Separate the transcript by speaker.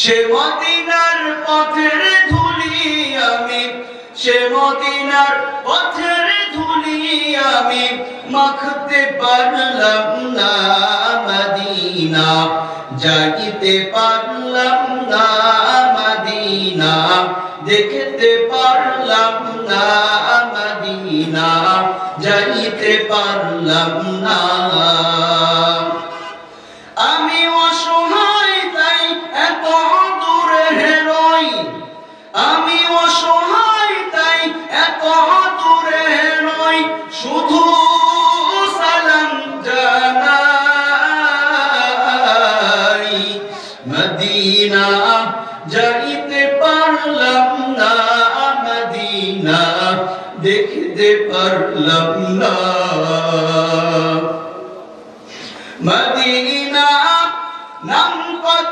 Speaker 1: সে মদিনার পথের ধুলি আমি, সে পথের ধুলি আমি মাখতে পারলাম না মদিনা, জাগিতে পারলাম না মদিনা, দেখতে পারলাম না মদিনা যাইতে পারলাম না দেখতে পারলাম না। মদিনা নাম কত